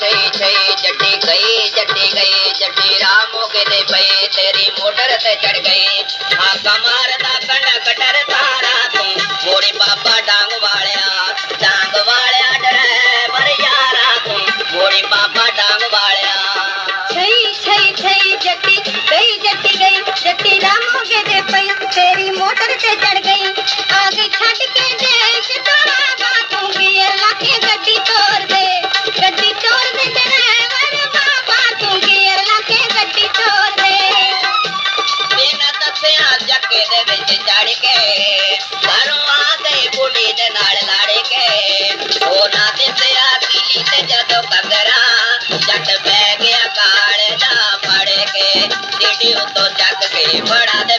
सही सही जटी गई जटी गई, जटी राम हो गए पे तेरी मोटर से चढ़ गई। हाँ कमार दा कंडा कटर तारा तू मोरी बाबा डांग वाले डांग वाले डरे मर यारा तू मोरी बाबा डांग वाले सही सही सही जटी गई जटी गई, जटी राम हो गए पे तेरी मोटर से चढ़ ਦੱਸਿਆ ਦੇ ਵਿੱਚ ਚੜ ਕੇ ਘਰੋਂ ਆ ਗਈ ਦੇ ਨਾਲ ਲੜ ਕੇ ਉਹ ਨਾ ਦਿਸਿਆ ਕੀਲੀ ਤੇ ਜਦੋਂ ਕਗਰਾ ਜੱਟ ਬਹਿ ਗਿਆ ਕਾਲ ਦਾ ਫੜ ਕੇ ਡਿੱਡੀ ਉਤੋਂ ਚੱਕ ਕੇ ਫੜਾ ਦੇ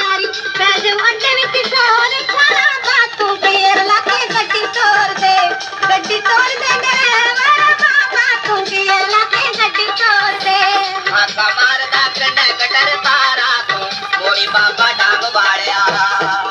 कर तारा मोरी तो, बाबा डाब बाड़िया